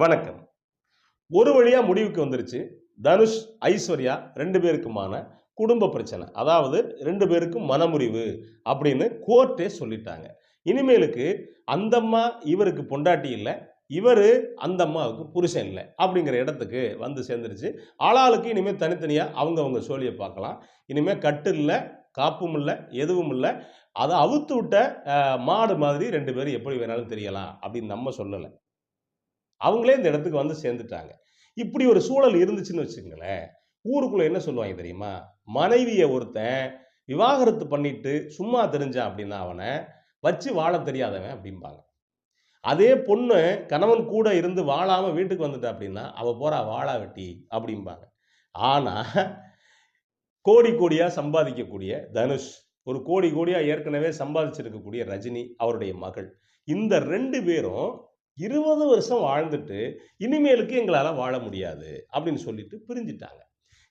வணக்கம். ஒரு வழியாக முடிவுக்கு வந்துருச்சு. தனுஷ் ஐஸ்வர்யா ரெண்டு பேருக்குமான குடும்ப பிரச்சனை. அதாவது ரெண்டு பேருக்கும் மனமுறிவு அப்படின்னு கோர்ட்டே சொல்லிட்டாங்க. இனிமேலுக்கு அந்தம்மா இவருக்கு பொண்டாட்டி இல்லை. இவர் அந்த அம்மாவுக்கு புருஷன் இல்லை. அப்படிங்கிற இடத்துக்கு வந்து சேர்ந்துருச்சு. ஆளாளுக்கு இனிமேல் தனித்தனியாக அவங்க அவங்க சோழியை பார்க்கலாம். இனிமேல் கட்டு இல்லை காப்பும் இல்லை எதுவும் இல்லை. அதை அவுத்து விட்ட மாடு மாதிரி ரெண்டு பேரும் எப்படி வேணாலும் தெரியலாம் அப்படின்னு நம்ம சொல்லலை. அவங்களே இந்த இடத்துக்கு வந்து சேர்ந்துட்டாங்க. இப்படி ஒரு சூழல் இருந்துச்சுன்னு வச்சுங்களேன் ஊருக்குள்ள என்ன சொல்லுவாங்க தெரியுமா? மனைவியை ஒருத்தன் விவாகரத்து பண்ணிட்டு சும்மா தெரிஞ்சான் அப்படின்னா அவனை வச்சு வாழ தெரியாதவன் அப்படிம்பாங்க. அதே பொண்ணு கணவன் கூட இருந்து வாழாம வீட்டுக்கு வந்துட்டா அப்படின்னா அவள் போறா வாழா வெட்டி அப்படிம்பாங்க. ஆனா கோடி கோடியா சம்பாதிக்கக்கூடிய தனுஷ் ஒரு கோடி கோடியா ஏற்கனவே சம்பாதிச்சிருக்கக்கூடிய ரஜினி அவருடைய மகள். இந்த ரெண்டு பேரும் இருபது வருஷம் வாழ்ந்துட்டு இனிமேலுக்கு எங்களால் வாழ முடியாது அப்படின்னு சொல்லிட்டு பிரிஞ்சிட்டாங்க.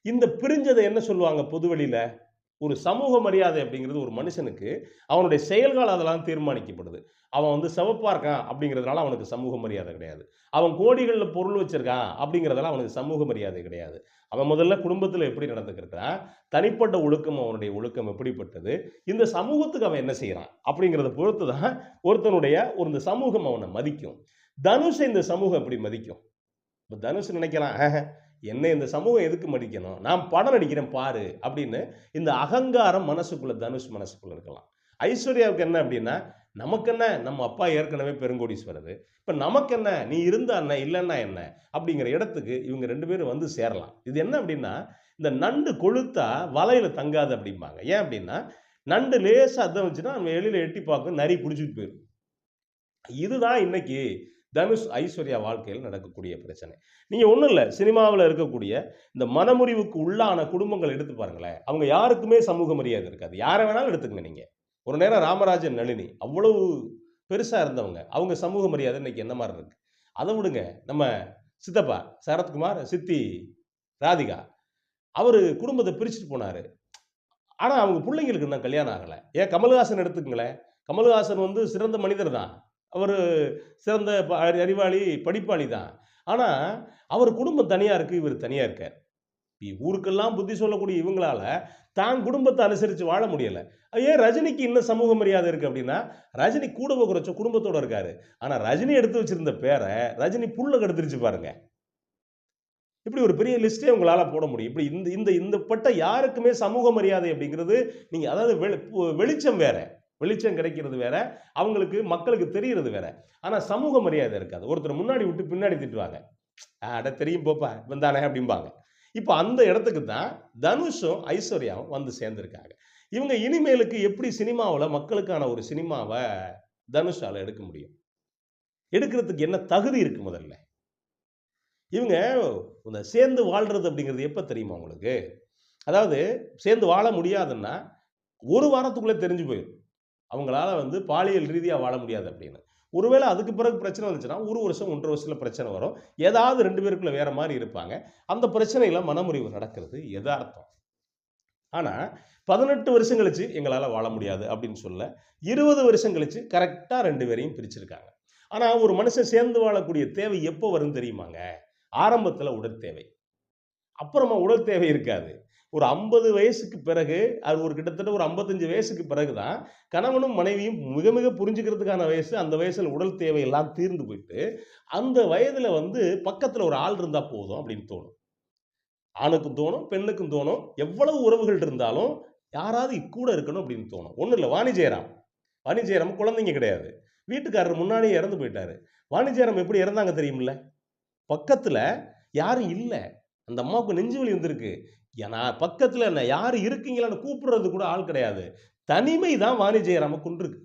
இந்த பிரிஞ்சதை என்ன சொல்லுவாங்க பொதுவெளியில்? ஒரு சமூக மரியாதை அப்படிங்கிறது ஒரு மனுஷனுக்கு அவனுடைய செயல்கள் அதெல்லாம் தீர்மானிக்கப்படுது. அவன் வந்து சிவப்பாக இருக்கான் அப்படிங்கிறதுனால அவனுக்கு சமூக மரியாதை கிடையாது. அவன் கோடிகளில் பொருள் வச்சிருக்கான் அப்படிங்கிறதெல்லாம் அவனுக்கு சமூக மரியாதை கிடையாது. அவன் முதல்ல குடும்பத்தில் எப்படி நடந்துக்கிறான் தனிப்பட்ட ஒழுக்கம் அவனுடைய ஒழுக்கம் எப்படிப்பட்டது? இந்த சமூகத்துக்கு அவன் என்ன செய்கிறான் அப்படிங்கிறத பொறுத்து தான் ஒருத்தனுடைய ஒரு இந்த சமூகம் அவனை மதிக்கும். தனுஷ் இந்த சமூகம் எப்படி மதிக்கும்? இப்போ தனுஷ் நினைக்கிறான் "ஆஹ், என்னை இந்த சமூகம் எதுக்கு மதிக்கணும்? நான் படம் நடிக்கிறேன் பாரு அப்படின்னு இந்த அகங்காரம் மனசுக்குள்ள தனுஷ் மனசுக்குள்ள இருக்கலாம். ஐஸ்வர்யாவுக்கு என்ன அப்படின்னா நமக்கு என்ன நம்ம அப்பா ஏற்கனவே பெருங்கோடீஸ்வரர். இப்போ நமக்கு என்ன நீ இருந்தா என்ன? இல்லைன்னா என்ன? அப்படிங்கிற இடத்துக்கு இவங்க ரெண்டு பேரும் வந்து சேரலாம். இது என்ன அப்படின்னா இந்த நண்டு கொளுத்தா வலையில் தங்காது அப்படிம்பாங்க. ஏன் அப்படின்னா நண்டு லேசாக அதான் வச்சுன்னா நம்ம வெளியில எட்டி பார்க்கும் நரி பிடிச்சிட்டு போயிடும் இதுதான் இன்னைக்கு தனுஷ் ஐஸ்வர்யா வாழ்க்கையில் நடக்கக்கூடிய பிரச்சனை. நீங்கள் ஒன்றும் இல்லை சினிமாவில் இருக்கக்கூடிய இந்த மனமுறிவுக்கு உள்ளான குடும்பங்கள் எடுத்து பாருங்களேன். அவங்க யாருக்குமே சமூக மரியாதை இருக்காது. யாரை வேணாலும் எடுத்துக்கங்க நீங்கள் ஒரு நேரம் ராமராஜன் நளினி அவ்வளவு பெருசாக இருந்தவங்க. அவங்க சமூக மரியாதை இன்னைக்கு என்ன மாதிரி இருக்கு? அதை விடுங்க. நம்ம சித்தப்பா சரத்குமார் சித்தி ராதிகா அவர் குடும்பத்தை பிரிச்சுட்டு போனாரு. ஆனால் அவங்க பிள்ளைங்களுக்கு இன்னும் கல்யாணம் ஆகலை. ஏன் கமல்ஹாசன் எடுத்துக்கங்களேன். கமல்ஹாசன் வந்து சிறந்த மனிதர் தான். அவர் சிறந்த ப- அறி- அறிவாளி படிப்பாளி தான். ஆனால் அவர் குடும்பம் தனியாக இருக்குது இவர் தனியாக இருக்கார். ஊருக்கெல்லாம் புத்தி சொல்லக்கூடிய இவங்களால தான் குடும்பத்தை அனுசரித்து வாழ முடியலை. ஏன் ரஜினிக்கு இன்னும் சமூக மரியாதை இருக்கு அப்படின்னா ரஜினி கூட குறைச்ச குடும்பத்தோட இருக்காரு. ஆனால் ரஜினி எடுத்து வச்சிருந்த பேரை ரஜினி புல்ல கெடுத்துருச்சு பாருங்க. இப்படி ஒரு பெரிய லிஸ்ட்டே உங்களால் போட முடியும். இப்படி இந்த இந்த இந்த பட்ட யாருக்குமே சமூக மரியாதை அப்படிங்கிறது நீங்கள் அதாவது வெளி- வெளிச்சம் வேற. வெளிச்சம் கிடைக்கிறது வேற. அவங்களுக்கு மக்களுக்கு தெரியறது வேற. ஆனால் சமூக மரியாதை இருக்காது. ஒருத்தர் முன்னாடி விட்டு பின்னாடி திட்டுவாங்க. அட தெரியும் போப்பா. வந்தானே அப்படிம்பாங்க. இப்போ அந்த இடத்துக்கு தான் தனுஷும் ஐஸ்வர்யாவும் வந்து சேர்ந்துருக்காங்க. இவங்க இனிமேலுக்கு எப்படி சினிமாவில் மக்களுக்கான ஒரு சினிமாவை தனுஷால எடுக்க முடியும்? எடுக்கிறதுக்கு என்ன தகுதி இருக்கு முதல்ல? இவங்க இந்த சேர்ந்து வாழ்றது அப்படிங்கிறது எப்போ தெரியுமா உங்களுக்கு? அதாவது சேர்ந்து வாழ முடியாதுன்னா ஒரு வாரத்துக்குள்ளே தெரிஞ்சு போயிடும் அவங்களால வந்து பாலியல் ரீதியாக வாழ முடியாது அப்படின்னு. ஒருவேளை அதுக்கு பிறகு பிரச்சனை வந்துச்சுன்னா ஒரு வருஷம் ஒன்றரை வருஷத்தில் பிரச்சனை வரும். ஏதாவது ரெண்டு பேருக்குள்ள வேற மாதிரி இருப்பாங்க. அந்த பிரச்சனையில் மனமுறிவு நடக்கிறது எதார்த்தம். ஆனால் பதினெட்டு வருஷம் கழிச்சு எங்களால் வாழ முடியாது அப்படின்னு சொல்ல இருபது வருஷம் கழிச்சு கரெக்டாக ரெண்டு பேரையும் பிரிச்சிருக்காங்க. ஆனால் ஒரு மனுஷன் சேர்ந்து வாழக்கூடிய தேவை எப்போ வரும் தெரியுமாங்க? ஆரம்பத்தில் உடல் தேவை அப்புறமா உடல் தேவை இருக்காது. ஒரு ஐம்பது வயசுக்கு பிறகு அது ஒரு கிட்டத்தட்ட ஒரு ஐம்பத்தஞ்சு வயசுக்கு பிறகு தான் கணவனும் மனைவியும் மிக மிக புரிஞ்சுக்கிறதுக்கான வயசு அந்த வயசில் உடல் தேவையெல்லாம் தீர்ந்து போயிட்டு அந்த வயதில் வந்து பக்கத்தில் ஒரு ஆள் இருந்தால் போதும் அப்படின்னு தோணும். ஆணுக்கும் தோணும் பெண்ணுக்கும் தோணும் எவ்வளவு உறவுகள் இருந்தாலும் யாராவது கூட இருக்கணும் அப்படின்னு தோணும். ஒன்றும் இல்லை வாணி வாணிஜெயராம் வாணி குழந்தைங்க கிடையாது. வீட்டுக்காரர் முன்னாடியே இறந்து போயிட்டாரு. வாணிஜெயராம் எப்படி இறந்தாங்க தெரியுமில்ல? பக்கத்தில் யாரும் இல்லை. அந்த அம்மாவுக்கு நெஞ்சு வலி வந்திருக்கு. ஏன்னா பக்கத்தில் என்ன யார் இருக்கீங்களான்னு கூப்பிடுறது கூட ஆள் கிடையாது. தனிமை தான் வாணி ஜெயராம கொண்டிருக்கு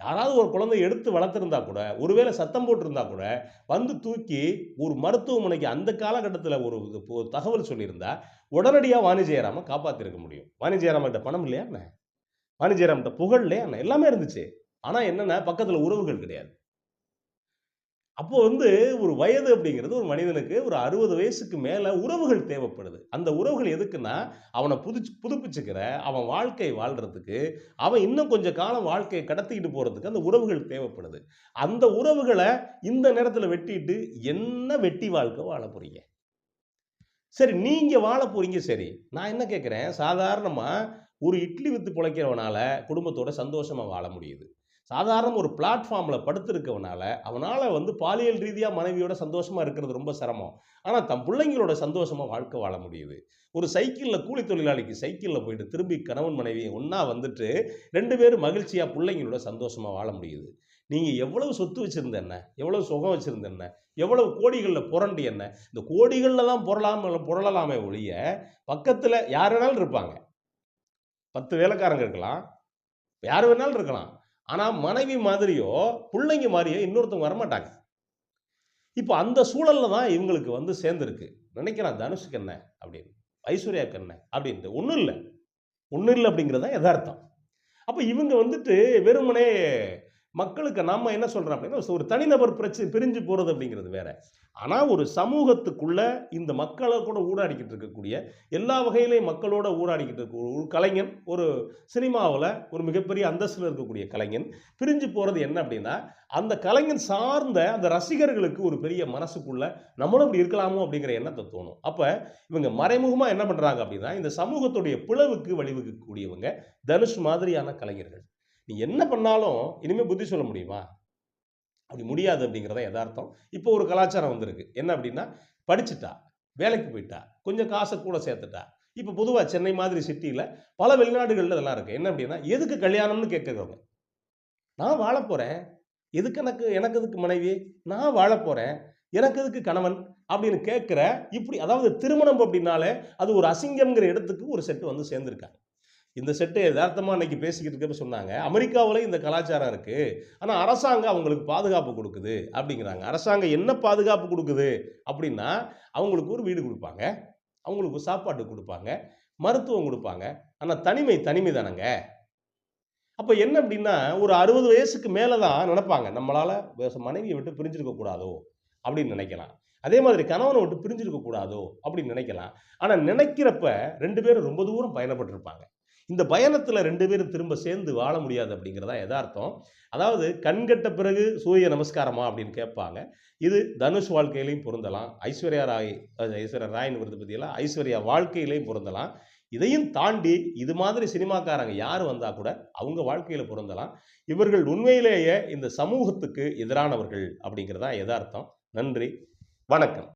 யாராவது ஒரு குழந்தை எடுத்து வளர்த்துருந்தா கூட ஒருவேளை சத்தம் போட்டிருந்தா கூட வந்து தூக்கி ஒரு மருத்துவமனைக்கு அந்த காலகட்டத்தில் ஒரு தகவல் சொல்லியிருந்தா உடனடியாக வாணி ஜெயராம காப்பாற்றிருக்க முடியும். வாணி ஜெயராமகிட்ட பணம் இல்லையா என்ன? வாணி ஜெயராமகிட்ட புகழ் இல்லையா என்ன? எல்லாமே இருந்துச்சு. ஆனால் என்னென்ன பக்கத்தில் உறவுகள் கிடையாது. அப்போ வந்து ஒரு வயது அப்படிங்கிறது ஒரு மனிதனுக்கு ஒரு அறுபது வயசுக்கு மேல உறவுகள் தேவைப்படுது. அந்த உறவுகள் எதுக்குன்னா அவனை புதுச்சு புதுப்பிச்சுக்கிற அவன் வாழ்க்கை வாழ்றதுக்கு அவன் இன்னும் கொஞ்சம் காலம் வாழ்க்கையை கடத்திக்கிட்டு போறதுக்கு அந்த உறவுகள் தேவைப்படுது. அந்த உறவுகளை இந்த நேரத்தில் வெட்டிட்டு என்ன வெட்டி வாழ்க்கை வாழ போறீங்க? சரி நீங்க வாழ போறீங்க சரி. நான் என்ன கேட்குறேன்? சாதாரணமா ஒரு இட்லி வித்து பிழைக்கிறவனால குடும்பத்தோட சந்தோஷமா வாழ முடியுது. சாதாரண ஒரு பிளாட்ஃபார்மில் படுத்திருக்கவனால அவனால் வந்து பாலியல் ரீதியாக மனைவியோட சந்தோஷமாக இருக்கிறது ரொம்ப சிரமம். ஆனால் தம் பிள்ளைங்களோட சந்தோஷமாக வாழ்க்கை வாழ முடியுது. ஒரு சைக்கிளில் கூலி தொழிலாளிக்கு சைக்கிளில் போயிட்டு திரும்பி கணவன் மனைவி ஒன்றா வந்துட்டு ரெண்டு பேரும் மகிழ்ச்சியாக பிள்ளைங்களோட சந்தோஷமாக வாழ முடியுது. நீங்கள் எவ்வளவு சொத்து வச்சுருந்த என்ன? எவ்வளவு சுகம் வச்சுருந்த என்ன? எவ்வளவு கோடிகளில் புரண்டு என்ன? இந்த கோடிகளில் தான் புரளாமல் புரளலாமே ஒழிய பக்கத்தில் யார் வேணாலும் இருப்பாங்க. பத்து வேலைக்காரங்க இருக்கலாம். யார் வேணாலும் இருக்கலாம். ஆனால் மனைவி மாதிரியோ பிள்ளைங்க மாதிரியோ இன்னொருத்தவங்க வரமாட்டாங்க. இப்போ அந்த சூழல்ல தான் இவங்களுக்கு வந்து சேர்ந்துருக்கு. நினைக்கிறான் தனுஷுக்கு என்ன? அப்படின்னு. ஐஸ்வர்யாவுக்கு என்ன? அப்படின்ட்டு. ஒன்றும் இல்லை. ஒன்றும் இல்லை அப்படிங்கிறது தான் யதார்த்தம். அப்போ இவங்க வந்துட்டு வெறுமனே மக்களுக்கு நம்ம என்ன சொல்கிறோம் அப்படின்னா ஒரு தனிநபர் பிரச்சனை பிரிஞ்சு போகிறது அப்படிங்கிறது வேற. ஆனால் ஒரு சமூகத்துக்குள்ள இந்த மக்களை கூட ஊடாடிக்கிட்டு இருக்கக்கூடிய எல்லா வகையிலையும் மக்களோட ஊடாடிக்கிட்டு இருக்க ஒரு கலைஞன் ஒரு சினிமாவில் ஒரு மிகப்பெரிய அந்தஸ்தில் இருக்கக்கூடிய கலைஞன் பிரிஞ்சு போகிறது என்ன அப்படின்னா அந்த கலைஞன் சார்ந்த அந்த ரசிகர்களுக்கு ஒரு பெரிய மனசுக்குள்ள நம்மளும் இப்படி இருக்கலாமோ அப்படிங்கிற எண்ணத்தை தோணும். அப்போ இவங்க மறைமுகமாக என்ன பண்ணுறாங்க அப்படின்னா இந்த சமூகத்துடைய பிளவுக்கு வழிவகுக்கக்கூடியவங்க தனுஷ் மாதிரியான கலைஞர்கள். நீ என்ன பண்ணாலும் இனிமேல் புத்தி சொல்ல முடியுமா? அப்படி முடியாது அப்படிங்கிறத யதார்த்தம். இப்போ ஒரு கலாச்சாரம் வந்திருக்கு. என்ன அப்படின்னா படிச்சுட்டா வேலைக்கு போயிட்டா கொஞ்சம் காசை கூட சேர்த்துட்டா. இப்போ பொதுவாக சென்னை மாதிரி சிட்டியில் பல வெளிநாடுகளில் இதெல்லாம் இருக்குது என்ன அப்படின்னா எதுக்கு கல்யாணம்னு கேட்குறவங்க. நான் வாழ போகிறேன் எதுக்கு எனக்கு எனக்கு எதுக்கு மனைவி? நான் வாழ போகிறேன் எனக்கு எதுக்கு கணவன்? அப்படின்னு கேட்குற இப்படி அதாவது திருமணம் அப்படின்னாலே அது ஒரு அசிங்கம்ங்கிற இடத்துக்கு ஒரு செட்டு வந்து சேர்ந்துருக்காங்க. இந்த செட்டை யதார்த்தமாக இன்னைக்கு பேசிக்கிட்டு இருக்கப்ப சொன்னாங்க. அமெரிக்காவில் இந்த கலாச்சாரம் இருக்குது ஆனால் அரசாங்கம் அவங்களுக்கு பாதுகாப்பு கொடுக்குது அப்படிங்கிறாங்க. அரசாங்கம் என்ன பாதுகாப்பு கொடுக்குது அப்படின்னா அவங்களுக்கு ஒரு வீடு கொடுப்பாங்க. அவங்களுக்கு சாப்பாடு கொடுப்பாங்க. மருத்துவம் கொடுப்பாங்க. ஆனால் தனிமை தனிமை தானங்க. அப்போ என்ன அப்படின்னா ஒரு அறுபது வயசுக்கு மேலே தான் நினைப்பாங்க. நம்மளால் மனைவியை விட்டு பிரிஞ்சிருக்கக்கூடாதோ அப்படின்னு நினைக்கலாம். அதே மாதிரி கணவனை விட்டு பிரிஞ்சிருக்கக்கூடாதோ அப்படின்னு நினைக்கலாம். ஆனால் நினைக்கிறப்ப ரெண்டு பேரும் ரொம்ப தூரம் பயணப்பட்டிருப்பாங்க. இந்த பயணத்தில் ரெண்டு பேரும் திரும்ப சேர்ந்து வாழ முடியாது அப்படிங்கிறதா எதார்த்தம் அதாவது கண்கட்ட பிறகு சூரிய நமஸ்காரமா அப்படின்னு கேட்பாங்க. இது தனுஷ் வாழ்க்கையிலையும் பொருந்தலாம். ஐஸ்வர்யா ராய் ஐஸ்வர்யா ராயின் பற்றியெல்லாம் ஐஸ்வர்யா வாழ்க்கையிலையும் பொருந்தலாம். இதையும் தாண்டி இது மாதிரி சினிமாக்காரங்க யார் வந்தால் கூட அவங்க வாழ்க்கையில் பொருந்தலாம். இவர்கள் உண்மையிலேயே இந்த சமூகத்துக்கு எதிரானவர்கள் அப்படிங்கிறதா எதார்த்தம் நன்றி. வணக்கம்.